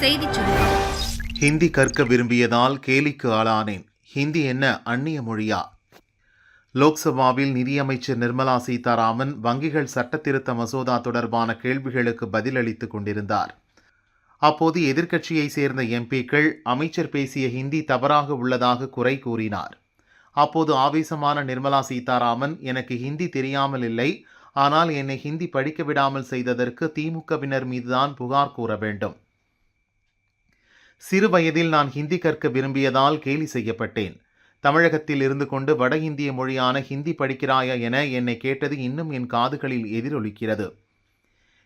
செய்திச் சுருக்கம் ஹிந்தி கற்க விரும்பியதால் கேலிக்கு ஆளானேன். ஹிந்தி என்ன அந்நிய மொழியா? லோக்சபாவில் நிதியமைச்சர் நிர்மலா சீதாராமன் வங்கிகள் சட்டத்திருத்த மசோதா தொடர்பான கேள்விகளுக்கு பதிலளித்துக் கொண்டிருந்தார். அப்போது எதிர்க்கட்சியைச் சேர்ந்த எம்பிக்கள் அமைச்சர் பேசிய ஹிந்தி தவறாக உள்ளதாக குறை கூறினார். அப்போது ஆவேசமான நிர்மலா சீதாராமன் எனக்கு ஹிந்தி தெரியாமல் இல்லை. ஆனால் என்னை ஹிந்தி படிக்க விடாமல் செய்ததற்கு திமுகவினர் மீதுதான் புகார் கூற வேண்டும். சிறு வயதில் நான் ஹிந்தி கற்க விரும்பியதால் கேலி செய்யப்பட்டேன். தமிழகத்தில் இருந்து கொண்டு வட இந்திய மொழியான ஹிந்தி படிக்கிறாயா என என்னை கேட்டது இன்னும் என் காதுகளில் எதிரொலிக்கிறது.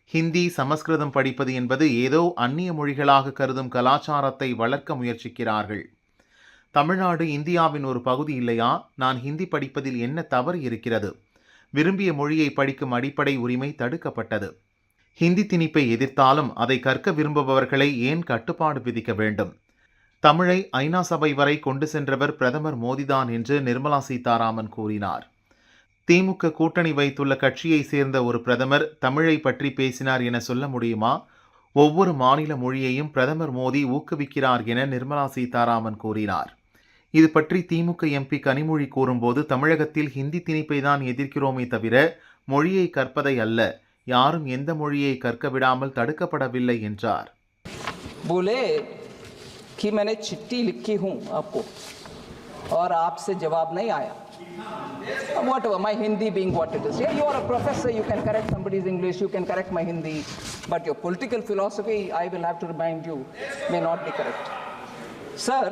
ஹிந்தி சமஸ்கிருதம் படிப்பது என்பது ஏதோ அந்நிய மொழிகளாக கருதும் கலாச்சாரத்தை வளர்க்க முயற்சிக்கிறார்கள். தமிழ்நாடு இந்தியாவின் ஒரு பகுதி இல்லையா? நான் ஹிந்தி படிப்பதில் என்ன தவறு இருக்கிறது? விரும்பிய மொழியை படிக்கும் அடிப்படை உரிமை தடுக்கப்பட்டது. ஹிந்தி திணிப்பை எதிர்த்தாலும் அதை கற்க விரும்புபவர்களை ஏன் கட்டுப்பாடு விதிக்க வேண்டும்? தமிழை ஐநா சபை வரை கொண்டு சென்றவர் பிரதமர் மோடிதான் என்று நிர்மலா சீதாராமன் கூறினார். திமுக கூட்டணி வைத்துள்ள கட்சியை சேர்ந்த ஒரு பிரதமர் தமிழை பற்றி பேசினார் என சொல்ல முடியுமா? ஒவ்வொரு மாநில மொழியையும் பிரதமர் மோடி ஊக்குவிக்கிறார் என நிர்மலா சீதாராமன் கூறினார். இது பற்றி திமுக எம்பி கனிமொழி கூறும்போது தமிழகத்தில் ஹிந்தி திணிப்பை தான் எதிர்க்கிறோமே தவிர மொழியை கற்பதை அல்ல. யாரும் எந்த மொழியை கற்க விடாமல் தடுக்கப்படவில்லை என்றார் बोले कि मैंने चिट्ठी लिखी हूं आपको और आपसे जवाब नहीं आया what my hindi being what it is yeah you are a professor you can correct somebody's english you can correct my hindi but your political philosophy i will have to remind you may not be correct sir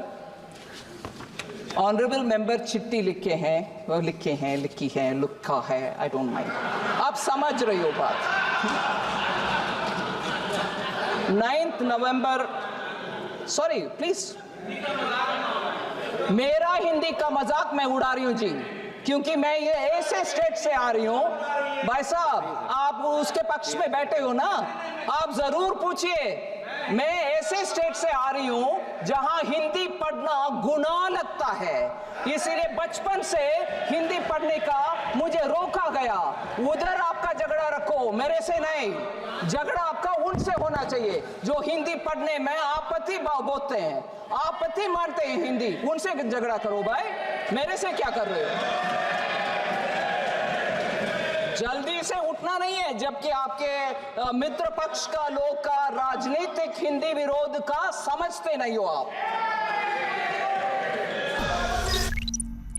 honourable member चिट्ठी लिखे हैं वो लिखे हैं लिखी है लिखा है आई डोंट माइंड आप समझ रही हो बात नाइन्थ नवंबर सॉरी प्लीज़ मेरा हिंदी का मज़ाक मैं उड़ा रही हूँ, जी। क्योंकि मैं ये ऐसे स्टेट से आ रही हूँ। भाई साहब, आप उसके पक्ष में बैठे हो ना? आप ज़रूर पूछिए। मैं ऐसे स्टेट से आ रही हूँ जहाँ हिंदी पढ़ना गुनाह लगता है। इसीलिए बचपन से हिंदी पढ़ने का मुझे रोका गया। उधर आपका झगड़ा रखो, मेरे से नहीं। झगड़ा आपका उनसे होना चाहिए, जो हिंदी पढ़ने में आपत्ति बोलते हैं। आपत्ति मानते हैं हिंदी। उनसे झगड़ा करो भाई। मेरे से क्या कर रहे हो? जल्दी से उठना नहीं है जबकि आपके अ, मित्र पक्ष का लोग का राजनीतिक हिंदी विरोध का समझते नहीं हो आप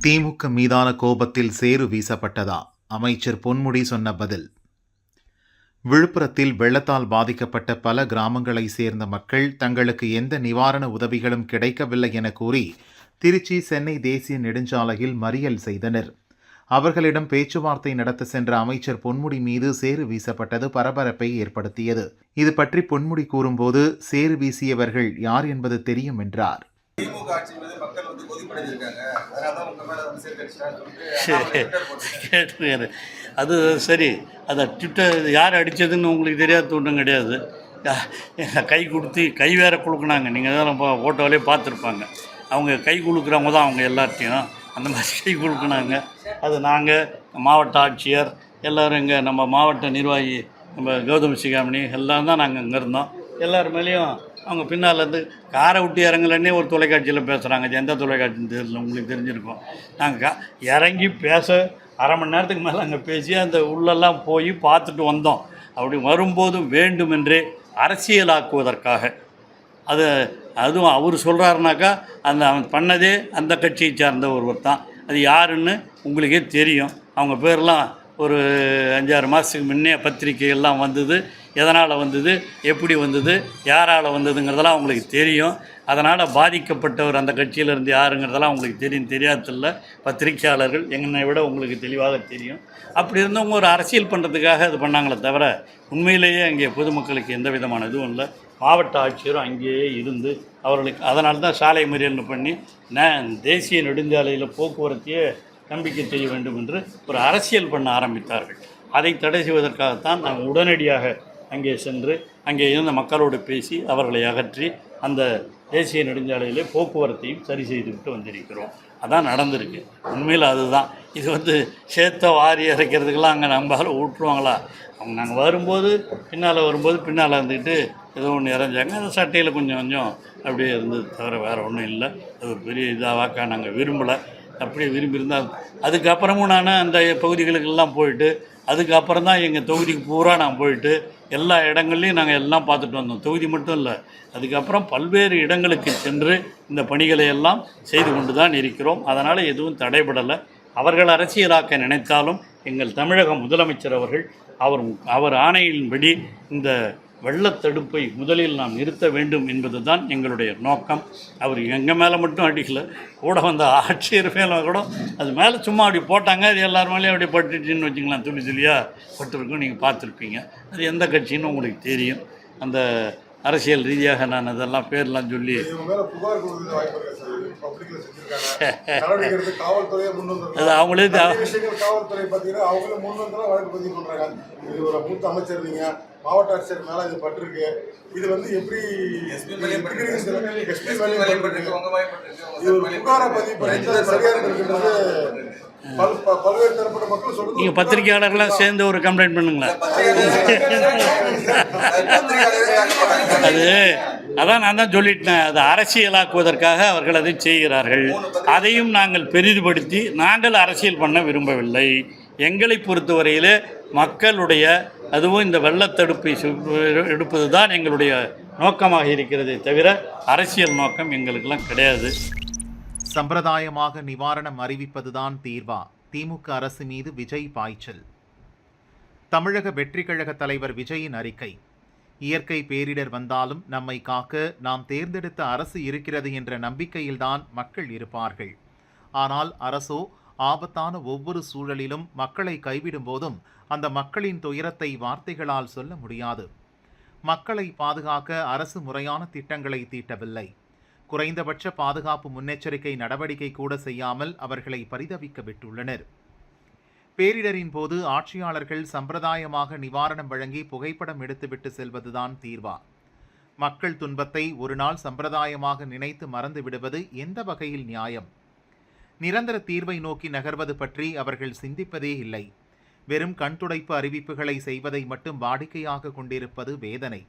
திமுக மீதான கோபத்தில் சேறு வீசப்பட்டதா அமைச்சர் பொன்முடி சொன்ன பதில் விழுப்புரத்தில் வெள்ளத்தால் பாதிக்கப்பட்ட பல கிராமங்களை சேர்ந்த மக்கள் தங்களுக்கு எந்த நிவாரண உதவிகளும் கிடைக்கவில்லை என கூறி திருச்சி சென்னை தேசிய நெடுஞ்சாலையில் மறியல் செய்தனர் அவர்களிடம் பேச்சுவார்த்தை நடத்த சென்ற அமைச்சர் பொன்முடி மீது சேறு வீசப்பட்டது பரபரப்பை ஏற்படுத்தியது. இது பற்றி பொன்முடி கூறும்போது சேறு வீசியவர்கள் யார் என்பது தெரியும் என்றார். அது சரி. அதை ட்விட்டர் யார் அடித்ததுன்னு உங்களுக்கு தெரியாத ஒன்றும் கிடையாது. கை கொடுத்து கை வேற கொடுக்குனாங்க நீங்கள் தான் நம்ம ஃபோட்டோவிலே பார்த்துருப்பாங்க. அவங்க கை கொடுக்குறவங்க தான் அவங்க எல்லாத்தையும் அந்த மாதிரி கை கொடுக்குனாங்க. அது நாங்கள் மாவட்ட ஆட்சியர் எல்லோரும் இங்கே நம்ம மாவட்ட நிர்வாகி நம்ம கௌதம் சிகாமணி எல்லாம் தான் நாங்கள் இங்கே இருந்தோம். எல்லோரும் மேலேயும் அவங்க பின்னால் இருந்து காரை விட்டு இறங்கலன்னே ஒரு தொலைக்காட்சியில் பேசுகிறாங்க எந்த தொலைக்காட்சின்னு தெரியல உங்களுக்கு தெரிஞ்சிருக்கும். நாங்கள் இறங்கி பேச அரை மணி நேரத்துக்கு மேலே அங்கே பேசி அந்த உள்ளெல்லாம் போய் பார்த்துட்டு வந்தோம். அப்படி வரும்போதும் வேண்டுமென்றே அரசியலாக்குவதற்காக அது அதுவும் அவர் சொல்கிறாருனாக்கா அந்த அவன் பண்ணதே அந்த கட்சியை சார்ந்த ஒருவர் தான். அது யாருன்னு உங்களுக்கே தெரியும். அவங்க பேர்லாம் ஒரு அஞ்சாறு மாதத்துக்கு முன்னே பத்திரிக்கைகள்லாம் வந்தது. எதனால் வந்தது? எப்படி வந்தது? யாரால் வந்ததுங்கிறதெல்லாம் அவங்களுக்கு தெரியும். அதனால் பாதிக்கப்பட்டவர் அந்த கட்சியிலேருந்து யாருங்கிறதெல்லாம் உங்களுக்கு தெரியும். தெரியாதில்ல பத்திரிக்கையாளர்கள் என்னை விட உங்களுக்கு தெளிவாக தெரியும். அப்படி இருந்தவங்க ஒரு அரசியல் பண்ணுறதுக்காக அது பண்ணாங்களே தவிர உண்மையிலேயே அங்கே பொதுமக்களுக்கு எந்த விதமான இதுவும் இல்லை. மாவட்ட ஆட்சியரும் அங்கேயே இருந்து அவர்களுக்கு அதனால தான் சாலை மறியல் பண்ணி ந தேசிய நெடுஞ்சாலையில் போக்குவரத்தையே நம்பிக்கை செய்ய வேண்டும் என்று ஒரு அரசியல் பண்ண ஆரம்பித்தார்கள். அதை தடை செய்வதற்காகத்தான் நாங்கள் உடனடியாக அங்கே சென்று அங்கே இருந்த மக்களோடு பேசி அவர்களை அகற்றி அந்த தேசிய நெடுஞ்சாலையிலே போக்குவரத்தையும் சரி செய்துவிட்டு வந்திருக்கிறோம். அதான் நடந்திருக்கு. உண்மையில் அதுதான். இது வந்து சேத்த வாரி இறைக்கிறதுக்கெல்லாம் அங்கே நம்பால் ஊற்றுவாங்களா? அவங்க நாங்கள் வரும்போது பின்னால் வரும்போது பின்னால் இருந்துக்கிட்டு ஏதோ ஒன்று இறஞ்சாங்க. அந்த சட்டையில் கொஞ்சம் கொஞ்சம் அப்படியே இருந்தது தவிர வேறு ஒன்றும் இல்லை. அது ஒரு பெரிய இதாவாக்கா நாங்கள் விரும்பலை. அப்படியே விரும்பியிருந்தால் அதுக்கப்புறமும் நான் அந்த பகுதிகளுக்கெல்லாம் போயிட்டு அதுக்கப்புறம் தான் எங்கள் தொகுதிக்கு பூரா நான் போயிட்டு எல்லா இடங்கள்லையும் நாங்கள் எல்லாம் பார்த்துட்டு வந்தோம். தொகுதி மட்டும் இல்லை. அதுக்கப்புறம் பல்வேறு இடங்களுக்கு சென்று இந்த பணிகளை எல்லாம் செய்து கொண்டு தான் இருக்கிறோம். அதனால் எதுவும் தடைபடலை. அவர்கள் அரசியலாக்க நினைத்தாலும் எங்கள் தமிழக முதலமைச்சர் அவர்கள் அவர் அவர் ஆணையின்படி இந்த வெள்ளத்தடுப்பை முதலில் நாம் நிறுத்த வேண்டும் என்பது தான் எங்களுடைய நோக்கம். அவர் எங்கள் மேலே மட்டும் அடிக்கல. கூட வந்த ஆட்சியர் மேலே கூட. அது மேலே சும்மா அப்படி போட்டாங்க. அது எல்லார் மேலேயும் அப்படி பட்டுச்சுன்னு வச்சுக்கலாம் துளி துளியாக பட்டிருக்கும். நீங்கள் பார்த்துருப்பீங்க. அது எந்த கட்சின்னு உங்களுக்கு தெரியும். அந்த அரசியல் ரீதியாக நான் அதெல்லாம் பேர்லாம் சொல்லி அது அவங்களே காவல்துறை பார்த்தீங்கன்னா அவங்களும் முன் வந்து வழக்கு பதிவு பண்றாங்க. இது ஒரு மூத்த அமைச்சர் நீங்க மாவட்ட ஆட்சியர் மேல இது பட்டிருக்கு. இது வந்து எப்படி எஸ்பி மேலேயும் பட்டிருக்கு. எஸ்பி மேலேயும் பட்டிருக்கு. உங்க மேலேயும் பட்டிருக்கு, உங்க இது ஒரு மேலேயும் புகாரை பட்டிருக்கு. பதிவு பண்ணி அது சரியா இருக்கின்றது பல் ப- பல்வேறு தரப்பட்ட மக்கள் சொல்றது நீங்கள் பத்திரிகையாளர்களாக சேர்ந்து ஒரு கம்ப்ளைண்ட் பண்ணுங்களேன். அது அதான் நான் தான் சொல்லிட்டேன். அது அரசியலாக்குவதற்காக அவர்கள் அதை செய்கிறார்கள். அதையும் நாங்கள் பெரிதுபடுத்தி நாங்கள் அரசியல் பண்ண விரும்பவில்லை. எங்களை பொறுத்தவரையில் மக்களுடைய அதுவும் இந்த வெள்ளத்தடுப்பை சு- எடுப்பது தான் எங்களுடைய நோக்கமாக இருக்கிறதே தவிர அரசியல் நோக்கம் எங்களுக்கெல்லாம் கிடையாது. சம்பிரதாயமாக நிவாரணம் அறிவிப்பதுதான் தீர்வா. திமுக அரசு மீது விஜய் பாய்ச்சல். தமிழக வெற்றி கழக தலைவர் விஜயின் அறிக்கை. இயற்கை பேரிடர் வந்தாலும் நம்மை காக்க நாம் தேர்ந்தெடுத்த அரசு இருக்கிறது என்ற நம்பிக்கையில்தான் மக்கள் இருப்பார்கள். ஆனால் அரசோ ஆபத்தான ஒவ்வொரு சூழலிலும் மக்களை கைவிடும் போதும் அந்த மக்களின் துயரத்தை வார்த்தைகளால் சொல்ல முடியாது. மக்களை பாதுகாக்க அரசு முறையான திட்டங்களை தீட்டவில்லை. குறைந்தபட்ச பாதுகாப்பு முன்னெச்சரிக்கை நடவடிக்கை கூட செய்யாமல் அவர்களை பரிதவிக்க விட்டுள்ளனர். பேரிடரின் போது ஆட்சியாளர்கள் சம்பிரதாயமாக நிவாரணம் வழங்கி புகைப்படம் எடுத்துவிட்டு செல்வதுதான் தீர்வா. மக்கள் துன்பத்தை ஒரு நாள் சம்பிரதாயமாக நினைத்து மறந்து விடுவது எந்த வகையில் நியாயம்? நிரந்தர தீர்வை நோக்கி நகர்வது பற்றி அவர்கள் சிந்திப்பதே இல்லை. வெறும் கண்துடைப்பு அறிவிப்புகளை செய்வதை மட்டும் வாடிக்கையாக கொண்டிருப்பது வேதனை.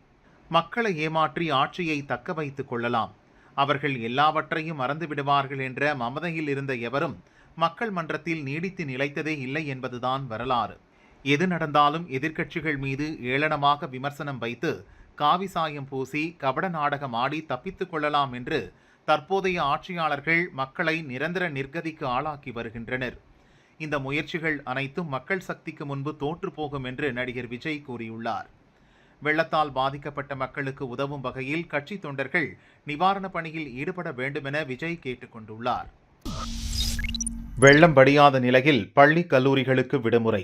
மக்களை ஏமாற்றி ஆட்சியை தக்க வைத்துக் கொள்ளலாம். அவர்கள் எல்லாவற்றையும் மறந்து விடுவார்கள் என்ற மமதையில் இருந்த எவரும் மக்கள் மன்றத்தில் நீடித்து நிலைத்ததே இல்லை என்பதுதான் வரலாறு. எது நடந்தாலும் எதிர்க்கட்சிகள் மீது ஏளனமாக விமர்சனம் வைத்து காவி சாயம் பூசி கபட நாடகம் ஆடி தப்பித்துக் கொள்ளலாம் என்று தற்போதைய ஆட்சியாளர்கள் மக்களை நிரந்தர நிர்கதிக்கு ஆளாக்கி வருகின்றனர். இந்த முயற்சிகள் அனைத்தும் மக்கள் சக்திக்கு முன்பு தோற்று போகும் என்று நடிகர் விஜய் கூறியுள்ளார். வெள்ளத்தால் பாதிக்கப்பட்ட மக்களுக்கு உதவும் வகையில் கட்சி தொண்டர்கள் நிவாரணப் பணியில் ஈடுபட வேண்டுமென விஜய் கேட்டுக்கொண்டுள்ளார் வெள்ளம் வடியாத நிலையில் பள்ளி கல்லூரிகளுக்கு விடுமுறை.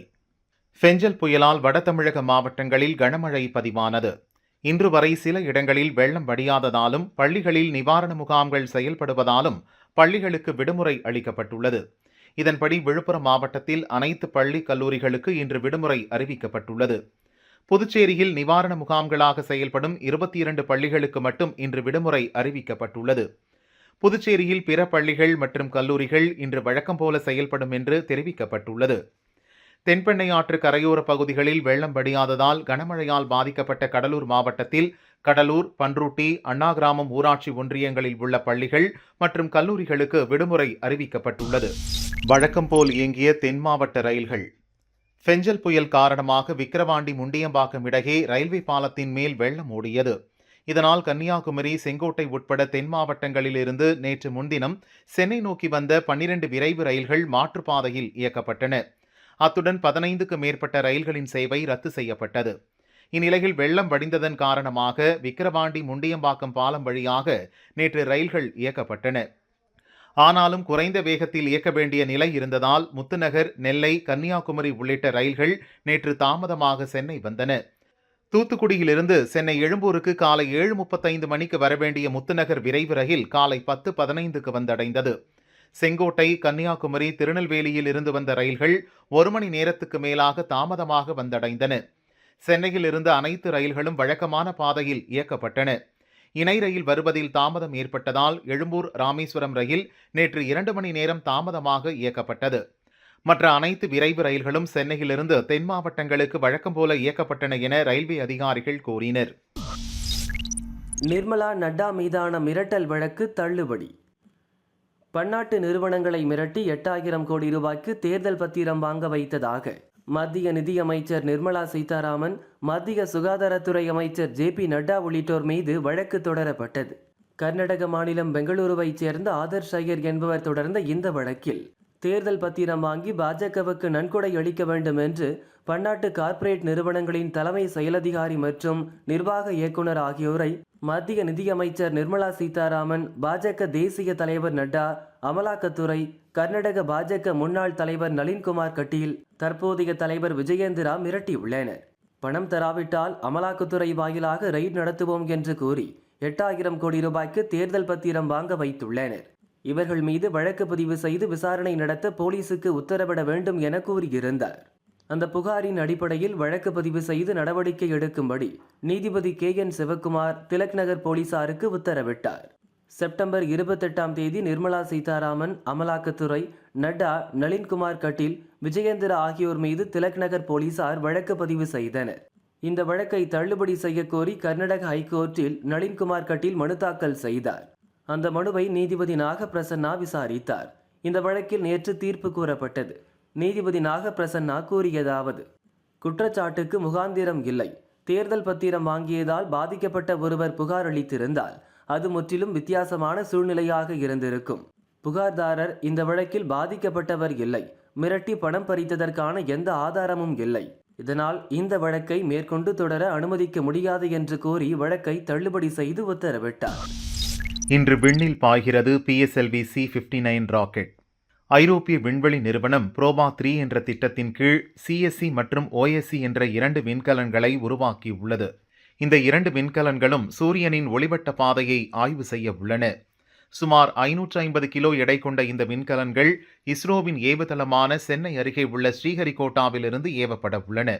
ஃபெஞ்சல் புயலால் வட தமிழக மாவட்டங்களில் கனமழை பதிவானது. இன்று வரை சில இடங்களில் வெள்ளம் வடியாததாலும் பள்ளிகளில் நிவாரண முகாம்கள் செயல்படுவதாலும் பள்ளிகளுக்கு விடுமுறை அளிக்கப்பட்டுள்ளது. இதன்படி விழுப்புரம் மாவட்டத்தில் அனைத்து பள்ளி கல்லூரிகளுக்கு இன்று விடுமுறை அறிவிக்கப்பட்டுள்ளது. புதுச்சேரியில் நிவாரண முகாம்களாக செயல்படும் இருபத்தி இரண்டு பள்ளிகளுக்கு மட்டும் இன்று விடுமுறை அறிவிக்கப்பட்டுள்ளது. புதுச்சேரியில் பிற பள்ளிகள் மற்றும் கல்லூரிகள் இன்று வழக்கம் போல செயல்படும் என்று தெரிவிக்கப்பட்டுள்ளது. தென்பெண்ணை ஆற்று கரையோர பகுதிகளில் வெள்ளம் வடியாததால் கனமழையால் பாதிக்கப்பட்ட கடலூர் மாவட்டத்தில் கடலூர் பன்ருட்டி அண்ணா கிராமம் ஊராட்சி ஒன்றியங்களில் உள்ள பள்ளிகள் மற்றும் கல்லூரிகளுக்கு விடுமுறை அறிவிக்கப்பட்டுள்ளது. வழக்கம் போல் இயங்கிய தென் மாவட்ட ரயில்கள். ஃபெஞ்சல் புயல் காரணமாக விக்கிரவாண்டி முண்டியம்பாக்கம் இடையே ரயில்வே பாலத்தின் மேல் வெள்ளம் ஓடியது. இதனால் கன்னியாகுமரி செங்கோட்டை உட்பட தென் மாவட்டங்களிலிருந்து நேற்று முன்தினம் சென்னை நோக்கி வந்த பன்னிரண்டு விரைவு ரயில்கள் மாற்றுப்பாதையில் இயக்கப்பட்டன. அத்துடன் பதினைந்துக்கு மேற்பட்ட ரயில்களின் சேவை ரத்து செய்யப்பட்டது. இந்நிலையில் வெள்ளம் வடிந்ததன் காரணமாக விக்கிரவாண்டி முண்டியம்பாக்கம் பாலம் வழியாக நேற்று ரயில்கள் இயக்கப்பட்டன. ஆனாலும் குறைந்த வேகத்தில் இயக்க வேண்டிய நிலை இருந்ததால் முத்துநகர் நெல்லை கன்னியாகுமரி உள்ளிட்ட ரயில்கள் நேற்று தாமதமாக சென்னை வந்தன. தூத்துக்குடியிலிருந்து சென்னை எழும்பூருக்கு காலை ஏழு முப்பத்தைந்து மணிக்கு வரவேண்டிய முத்துநகர் விரைவு ரயில் காலை பத்து பதினைந்துக்கு வந்தடைந்தது. செங்கோட்டை கன்னியாகுமரி திருநெல்வேலியில் இருந்து வந்த ரயில்கள் ஒரு மணி நேரத்துக்கு மேலாக தாமதமாக வந்தடைந்தன. சென்னையில் இருந்து அனைத்து ரயில்களும் வழக்கமான பாதையில் இயக்கப்பட்டன. இணை ரயில் வருவதில் தாமதம் ஏற்பட்டதால் எழும்பூர் ராமேஸ்வரம் ரயில் நேற்று இரண்டு மணி நேரம் தாமதமாக இயக்கப்பட்டது. மற்ற அனைத்து விரைவு ரயில்களும் சென்னையிலிருந்து தென் மாவட்டங்களுக்கு வழக்கம் போல இயக்கப்பட்டன என ரயில்வே அதிகாரிகள் கூறினர். நிர்மலா நட்டா மீதான மிரட்டல் வழக்கு தள்ளுபடி. பன்னாட்டு நிறுவனங்களை மிரட்டி எட்டாயிரம் கோடி ரூபாய்க்கு தேர்தல் பத்திரம் வாங்க வைத்ததாக மத்திய நிதியமைச்சர் நிர்மலா சீதாராமன் மத்திய சுகாதாரத்துறை அமைச்சர் ஜே பி நட்டா உள்ளிட்டோர் மீது வழக்கு தொடரப்பட்டது. கர்நாடக மாநிலம் பெங்களூருவைச் சேர்ந்த ஆதர்ஷ் ஐயர் என்பவர் தொடர்ந்த இந்த வழக்கில் தேர்தல் பத்திரம் வாங்கி பாஜகவுக்கு நன்கொடை அளிக்க வேண்டும் என்று பன்னாட்டு கார்ப்பரேட் நிறுவனங்களின் தலைமை செயலதிகாரி மற்றும் நிர்வாக இயக்குனர் ஆகியோரை மத்திய நிதியமைச்சர் நிர்மலா சீதாராமன் பாஜக தேசிய தலைவர் நட்டா அமலாக்கத்துறை கர்நாடக பாஜக முன்னாள் தலைவர் நளின்குமார் கட்டீல் தற்போதைய தலைவர் விஜயேந்திரா மிரட்டியுள்ளனர். பணம் தராவிட்டால் அமலாக்கத்துறை வாயிலாக ரெய்ட் நடத்துவோம் என்று கூறி எட்டாயிரம் கோடி ரூபாய்க்கு தேர்தல் பத்திரம் வாங்க வைத்துள்ளனர். இவர்கள் மீது வழக்கு பதிவு செய்து விசாரணை நடத்த போலீசுக்கு உத்தரவிட வேண்டும் என கூறியிருந்தார். அந்த புகாரின் அடிப்படையில் வழக்கு பதிவு செய்து நடவடிக்கை எடுக்கும்படி நீதிபதி கே. என். சிவக்குமார் திலக் நகர் போலீசாருக்கு உத்தரவிட்டார். செப்டம்பர் இருபத்தெட்டாம் தேதி நிர்மலா சீதாராமன் அமலாக்கத்துறை நட்டா நளின்குமார் கட்டில் விஜயேந்திரா ஆகியோர் மீது திலக் நகர் போலீசார் வழக்கு பதிவு செய்தனர். இந்த வழக்கை தள்ளுபடி செய்யக்கோரி கர்நாடக ஹைகோர்ட்டில் நளின்குமார் கட்டில் மனு தாக்கல் செய்தார். அந்த மனுவை நீதிபதி நாகப்பிரசன்னா விசாரித்தார். இந்த வழக்கில் நேற்று தீர்ப்பு கூறப்பட்டது. நீதிபதி நாகப்பிரசன்னா கூறியதாவது குற்றச்சாட்டுக்கு முகாந்திரம் இல்லை. தேர்தல் பத்திரம் வாங்கியதால் பாதிக்கப்பட்ட ஒருவர் புகார் அளித்திருந்தால் அது முற்றிலும் வித்தியாசமான சூழ்நிலையாக இருந்திருக்கும். புகார்தாரர் இந்த வழக்கில் பாதிக்கப்பட்டவர் இல்லை. மிரட்டி பணம் பறித்ததற்கான எந்த ஆதாரமும் இல்லை. இதனால் இந்த வழக்கை மேற்கொண்டு தொடர அனுமதிக்க முடியாது என்று கூறி வழக்கை தள்ளுபடி செய்து உத்தரவிட்டார். இன்று விண்ணில் பாய்கிறது PSLV C fifty nine rocket ஐரோப்பிய விண்வெளி நிறுவனம் புரோபா த்ரீ என்ற திட்டத்தின் கீழ் சிஎஸ்சி மற்றும் ஓஎஸ்சி என்ற இரண்டு விண்கலன்களை உருவாக்கியுள்ளது. இந்த இரண்டு விண்கலன்களும் சூரியனின் ஒளிவட்ட பாதையை ஆய்வு செய்ய உள்ளன. சுமார் ஐநூற்று ஐம்பது கிலோ எடை கொண்ட இந்த விண்கலன்கள் இஸ்ரோவின் ஏவுதளமான சென்னை அருகே உள்ள ஸ்ரீஹரிகோட்டாவிலிருந்து ஏவப்பட உள்ளன.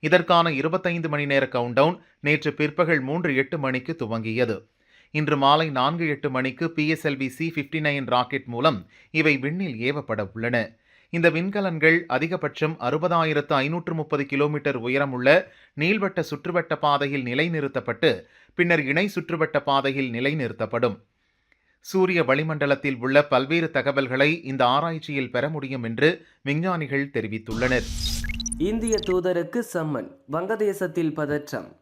இதற்கான இருபத்தைந்து மணி நேர கவுண்டவுன் நேற்று பிற்பகல் மூன்று எட்டு மணிக்கு துவங்கியது. இன்று மாலை நான்கு எட்டு மணிக்கு PSLV C fifty nine rocket மூலம் இவை விண்ணில் ஏவப்பட உள்ளன. இந்த விண்கலன்கள் அதிகபட்சம் அறுபதாயிரத்து ஐநூற்று முப்பது கிலோமீட்டர் உயரமுள்ள நீள்வட்ட சுற்றுவட்ட பாதையில் நிலைநிறுத்தப்பட்டு பின்னர் இணை சுற்றுவட்ட பாதையில் நிலைநிறுத்தப்படும். சூரிய வளிமண்டலத்தில் உள்ள பல்வேறு தகவல்களை இந்த ஆராய்ச்சியில் பெற முடியும் என்று விஞ்ஞானிகள் தெரிவித்துள்ளனர். இந்திய தூதருக்கு சம்மன் வங்கதேசத்தில் பதற்றம்.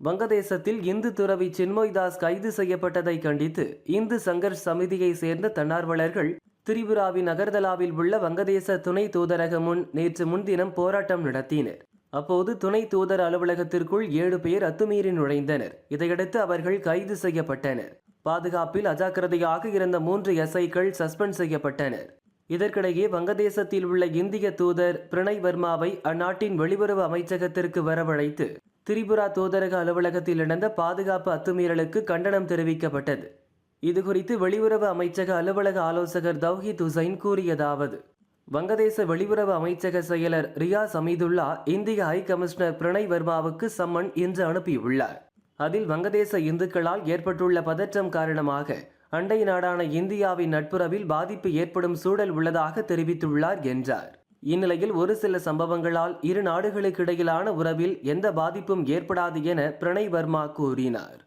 வங்கதேசத்தில் இந்து துறவி சின்மொய்தாஸ் கைது செய்யப்பட்டதை கண்டித்து இந்து சங்கர்ஷ் சமிதியை சேர்ந்த தன்னார்வலர்கள் திரிபுராவின் அகர்தலாவில் உள்ள வங்கதேச துணை தூதரகம் முன் நேற்று முன்தினம் போராட்டம் நடத்தினர். அப்போது துணை தூதர் அலுவலகத்திற்குள் ஏழு பேர் அத்துமீறி நுழைந்தனர். இதையடுத்து அவர்கள் கைது செய்யப்பட்டனர். பாதுகாப்பில் அஜாக்கிரதையாக இருந்த மூன்று எஸ்ஐக்கள் சஸ்பெண்ட் செய்யப்பட்டனர். இதற்கிடையே வங்கதேசத்தில் உள்ள இந்திய தூதர் பிரணய் வர்மாவை அந்நாட்டின் வெளியுறவு அமைச்சகத்திற்கு வரவழைத்து திரிபுரா தூதரக அலுவலகத்தில் நடந்த பாதுகாப்பு அத்துமீறலுக்கு கண்டனம் தெரிவிக்கப்பட்டது. இதுகுறித்து வெளியுறவு அமைச்சக அலுவலக ஆலோசகர் தௌஹித் ஹுசைன் கூறியதாவது வங்கதேச வெளியுறவு அமைச்சக செயலர் ரியாஸ் அமீதுல்லா இந்திய ஹை கமிஷனர் பிரணய் வர்மாவுக்கு சம்மன் இன்று அனுப்பியுள்ளார். அதில் வங்கதேச இந்துக்களால் ஏற்பட்டுள்ள பதற்றம் காரணமாக அண்டை நாடான இந்தியாவின் நட்புறவில் பாதிப்பு ஏற்படும் சூழல் உள்ளதாக தெரிவித்துள்ளார் என்றார். இந்நிலையில் ஒரு சில சம்பவங்களால் இரு நாடுகளுக்கிடையிலான உறவில் எந்த பாதிப்பும் ஏற்படாது என பிரணய் வர்மா கூறினார்.